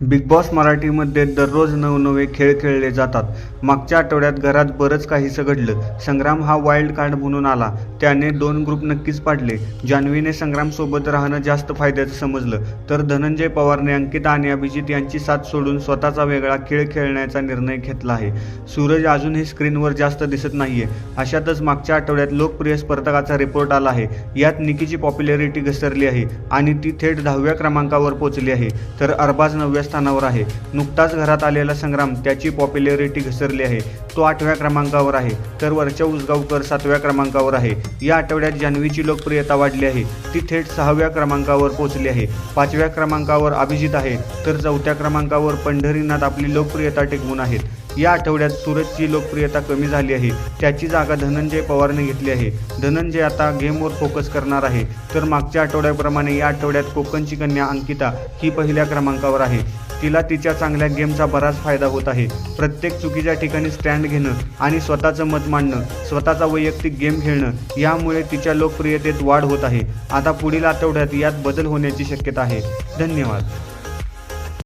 Big boss मराठीमध्ये दररोज नवनवे खेळ खेळले जातात. मागच्या आठवड्यात घरात बरंच काहीसं घडलं. संग्राम हा वाईल्ड कार्ड म्हणून आला. त्याने दोन ग्रुप नक्कीच पाडले. जान्हवीने संग्रामसोबत राहणं जास्त फायद्याचं समजलं. तर धनंजय पवारने अंकिता आणि अभिजित यांची साथ सोडून स्वतःचा वेगळा खेळ खेळण्याचा निर्णय घेतला आहे. सूरज अजूनही स्क्रीनवर जास्त दिसत नाहीये. अशातच मागच्या आठवड्यात लोकप्रिय स्पर्धकाचा रिपोर्ट आला आहे. यात निकीची पॉप्युलॅरिटी घसरली आहे आणि ती थेट दहाव्या क्रमांकावर पोहोचली आहे. तर अरबाज नवव्या स्थानावर आहे. नुकताच घरात आलेला संग्राम त्याची पॉप्युलॅरिटी घसरली आहे. तो आठव्या क्रमांकावर आहे. तर वरच्या उसगावकर सातव्या क्रमांकावर आहे. या आठवड्यात जान्हवीची लोकप्रियता वाढली आहे. ती थेट सहाव्या क्रमांकावर पोहोचली आहे. पाचव्या क्रमांकावर अभिजित आहे. तर चौथ्या क्रमांकावर पंढरीनाथ आपली लोकप्रियता टिकवून आहेत. या आठवड्यात सूरजची लोकप्रियता कमी झाली आहे. त्याची जागा धनंजय पवारने घेतली आहे. धनंजय आता गेमवर फोकस करणार आहे. तर मागच्या आठवड्याप्रमाणे या आठवड्यात कोकणची कन्या अंकिता ही पहिल्या क्रमांकावर आहे. तिला तिच्या चांगल्या गेमचा बराच फायदा होत आहे. प्रत्येक चुकीच्या ठिकाणी स्टँड घेणं आणि स्वतःचं मत मांडणं स्वतःचा वैयक्तिक गेम खेळणं यामुळे तिच्या लोकप्रियतेत वाढ होत आहे. आता पुढील आठवड्यात यात बदल होण्याची शक्यता आहे. धन्यवाद.